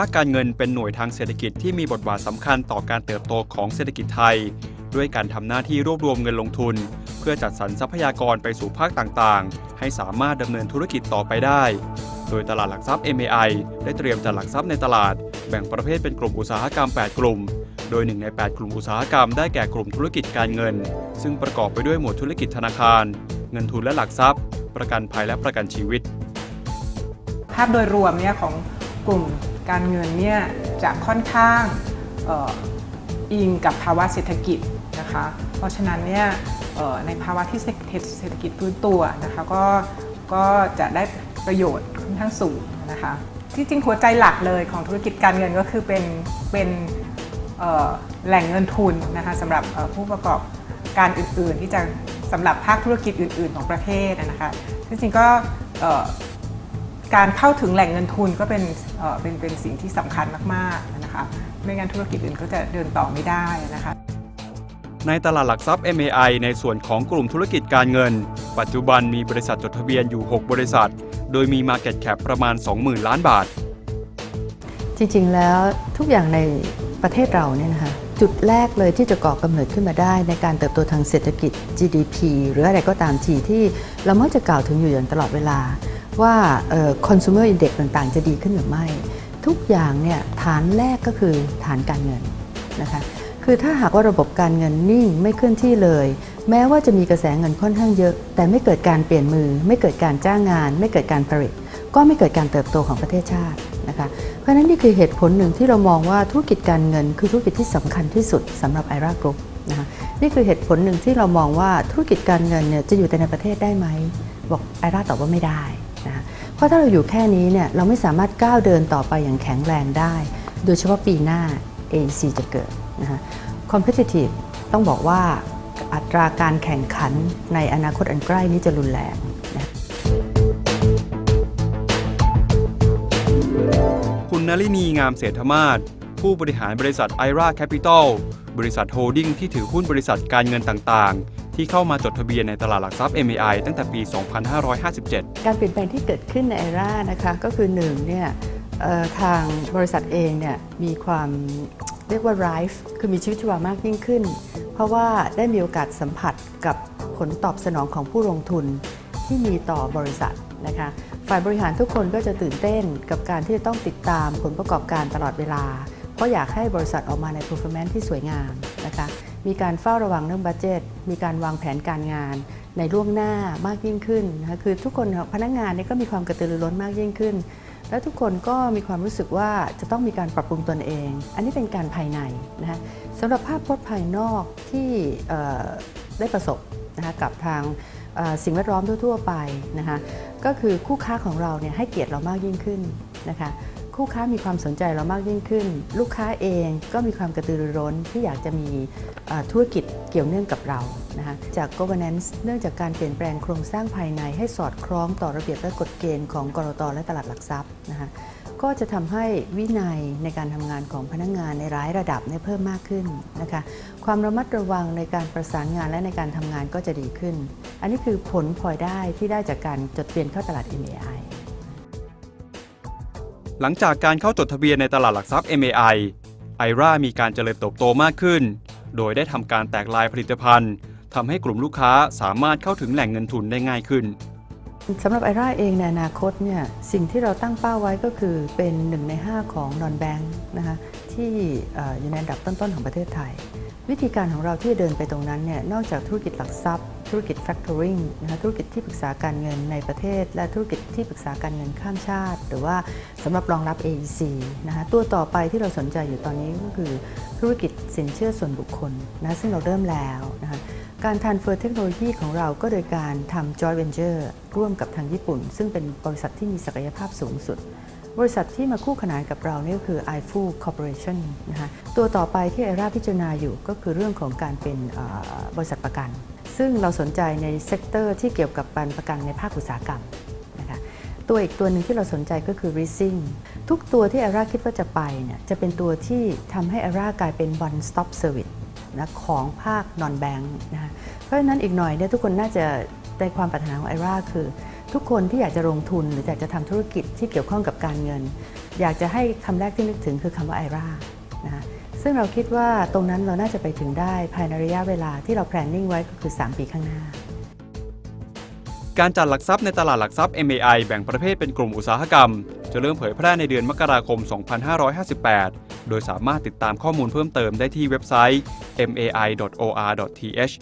าคการเงินเป็นหน่วยทางเศรษฐกิจที่มีบทบาทสำคัญต่อการเติบโตของเศรษฐกิจไทย ด้วยการทำหน้าที่รวบรวมเงินลงทุน เพื่อจัดสรรทรัพยากรไปสู่ภาคต่างๆ ให้สามารถดำเนินธุรกิจต่อไปได้ โดยตลาดหลักทรัพย์ MAI ได้เตรียมจัดหลักทรัพย์ในตลาด แบ่งประเภทเป็นกลุ่มอุตสาหกรรม 8 กลุ่ม โดยหนึ่งใน 8 กลุ่มอุตสาหกรรมได้แก่กลุ่มธุรกิจการเงิน ซึ่งประกอบไปด้วยหมวดธุรกิจธนาคาร เงินทุนและหลักทรัพย์ ประกันภัยและประกันชีวิต ภาพโดยรวมเนี่ยของกลุ่ม การเงินเนี่ยจะค่อนข้างอออิงกับภาวะเศรษฐกิจนะคะ เพราะฉะนั้นเนี่ยในภาวะที่เศรษฐกิจฟื้นตัวนะคะก็ก็จะได้ประโยชน์ค่อนข้างสูงนะคะที่จริงหัวใจหลักเลยของธุรกิจการเงินก็คือเป็นเป็นแหล่งเงินทุนนะคะสำหรับผู้ประกอบการอื่น ๆ ที่จะสำหรับภาคธุรกิจอื่น ๆ ของประเทศนะคะที่จริงก็ การเข้าถึงแหล่งเงินทุนก็เป็นเอ่อเป็นเป็นสิ่งที่สำคัญมากๆนะคะไม่งั้นธุรกิจอื่นก็จะเดินต่อไม่ได้นะคะในตลาดหลักทรัพย์ MAI ในส่วนของกลุ่มธุรกิจการเงิน ปัจจุบันมีบริษัทจดทะเบียนอยู่ 6 บริษัท โดยมี Market Cap ประมาณ 20,000 ล้านบาท จริงๆ แล้วทุกอย่างในประเทศเราเนี่ยนะคะจุดแรกเลยที่จะก่อกำเนิดขึ้นมาได้ในการเติบโตทางเศรษฐกิจ GDP หรืออะไรก็ตามทีที่เรามักจะกล่าวถึงอยู่อย่างตลอดเวลา ว่าเอ่อ consumer index ต่างๆ จะดีขึ้นหรือไม่ ทุกอย่างเนี่ยฐานแรกก็คือฐานการเงินนะคะคือถ้าหากว่าระบบการเงินนิ่งไม่เคลื่อนที่เลย แม้ว่าจะมีกระแสเงินค่อนข้างเยอะ แต่ไม่เกิดการเปลี่ยนมือ ไม่เกิดการจ้างงาน ไม่เกิดการผลิต ก็ไม่เกิดการเติบโตของประเทศชาตินะคะเพราะฉะนั้นนี่คือเหตุผลหนึ่งที่เรามองว่าธุรกิจการเงิน คือธุรกิจที่สำคัญที่สุดสำหรับไอรากรุ๊ปนะคะนี่คือเหตุผลหนึ่งที่เรามองว่าธุรกิจการเงินเนี่ยจะอยู่แต่ในประเทศได้ไหมบอกไอราตอบว่าไม่ได้ นะเพราะถ้าเราอยู่แค่นี้เนี่ยเราไม่สามารถก้าวเดินต่อไปอย่างแข็งแรงได้ โดยเฉพาะปีหน้า AEC จะเกิดนะคะ competitive ต้องบอกว่าอัตราการแข่งขันในอนาคตอันใกล้นี้จะรุนแรงคุณนลินีงามเศรษฐมาศผู้บริหารบริษัท IRA Capital บริษัทโฮลดิ้งที่ถือหุ้นบริษัทการเงินต่างๆ ที่เข้ามาจดทะเบียนในตลาดหลักทรัพย์ MAI ตั้งแต่ปี 2557 การเปลี่ยนแปลงที่เกิดขึ้นในไอร่านะคะก็คือหนึ่งเนี่ยทางบริษัทเองเนี่ยมีความเรียกว่า rife คือมีชีวิตชีวามากยิ่งขึ้น เพราะว่าได้มีโอกาสสัมผัสกับผลตอบสนองของผู้ลงทุนที่มีต่อบริษัทนะคะฝ่ายบริหารทุกคนก็จะตื่นเต้นกับการที่จะต้องติดตามผลประกอบการตลอดเวลา เพราะอยากให้บริษัทออกมาใน performance ที่สวยงามนะคะ มีการเฝ้าระวังเรื่องบัตเจตมีการวางแผนการงานในล่วงหน้ามากยิ่งขึ้นนะคะคือทุกคนพนักงานเนี่ยก็มีความกระตือรือร้นมากยิ่งขึ้น และทุกคนก็มีความรู้สึกว่าจะต้องมีการปรับปรุงตนเอง อันนี้เป็นการภายในนะคะสำหรับภาพพจน์ภายนอกที่ได้ประสบนะคะกับทางสิ่งแวดล้อมทั่ว ๆ ไปนะคะก็คือคู่ค้าของเราเนี่ยให้เกียรติเรามากยิ่งขึ้นนะคะ คู่ค้ามีความสนใจเรามากยิ่งขึ้น ลูกค้าเองก็มีความกระตือรือร้นที่อยากจะมีธุรกิจเกี่ยวเนื่องกับเรานะคะจาก governance เนื่องจากการเปลี่ยนแปลงโครงสร้างภายในให้สอดคล้องต่อระเบียบและกฎเกณฑ์ของกรตและตลาดหลักทรัพย์นะคะก็จะทำให้วินัยในการทำงานของพนักงานในหลายระดับเนี่ยเพิ่มมากขึ้นนะคะความระมัดระวังในการประสานงานและในการทำงานก็จะดีขึ้น อันนี้คือผลพลอยได้ที่ได้จากการจดทะเบียนเข้าตลาด MAI หลังจากการเข้าจดทะเบียนในตลาดหลักทรัพย์ MAI IRA มีการเจริญเติบโตมากขึ้น โดยได้ทำการแตกลายผลิตภัณฑ์ทำให้กลุ่มลูกค้าสามารถเข้าถึงแหล่งเงินทุนได้ง่ายขึ้นสำหรับไอราเองในอนาคตเนี่ยสิ่งที่เราตั้งเป้าไว้ก็คือเป็นหนึ่งใน 5 ของนอนแบงค์นะคะที่อยู่ในอันดับต้นๆของประเทศไทย วิธีการของเราที่จะเดินไปตรงนั้นเนี่ยนอกจากธุรกิจหลักทรัพย์ ธุรกิจ factoring นะคะธุรกิจที่ปรึกษาการเงินในประเทศ และธุรกิจที่ปรึกษาการเงินข้ามชาติ หรือว่าสำหรับรองรับ AEC นะคะตัวต่อไปที่เราสนใจอยู่ตอนนี้ก็คือธุรกิจสินเชื่อส่วนบุคคลนะซึ่งเราเริ่มแล้วนะคะการ transfer เทคโนโลยีของเราก็โดยการทำ joint venture ร่วมกับทางญี่ปุ่น ซึ่งเป็นบริษัทที่มีศักยภาพสูงสุด บริษัทที่มาคู่ขนานกับเราเนี่ยก็คือ iFu Corporation นะคะตัวต่อไปที่ไอราพิจารณาอยู่ก็คือเรื่องของการเป็นบริษัทประกัน ซึ่งเราสนใจในเซกเตอร์ที่เกี่ยวกับการประกันในภาคอุตสาหกรรมนะคะตัวอีกตัวหนึ่งที่เราสนใจก็คือ leasing ทุกตัวที่ไอราคิดว่าจะไปเนี่ยจะเป็นตัวที่ทำให้ไอรากลายเป็น one stop service นะของภาค non bank นะคะเพราะฉะนั้นอีกหน่อยเนี่ยทุกคนน่าจะในความปรารถนาของไอราคือ ทุกคนที่อยากจะลงทุนหรืออยากจะทำธุรกิจที่เกี่ยวข้องกับการเงิน อยากจะให้คำแรกที่นึกถึงคือคำว่าไอรานะคะซึ่งเราคิดว่าตรงนั้นเราน่าจะไปถึงได้ภายในระยะเวลาที่เรา planning ไว้ก็คือ 3 ปีข้างหน้า การจัดหลักทรัพย์ในตลาดหลักทรัพย์ MAI แบ่งประเภทเป็นกลุ่มอุตสาหกรรม จะเริ่มเผยแพร่ในเดือนมกราคม 2558 โดยสามารถติดตามข้อมูลเพิ่มเติมได้ที่เว็บไซต์ mai.or.th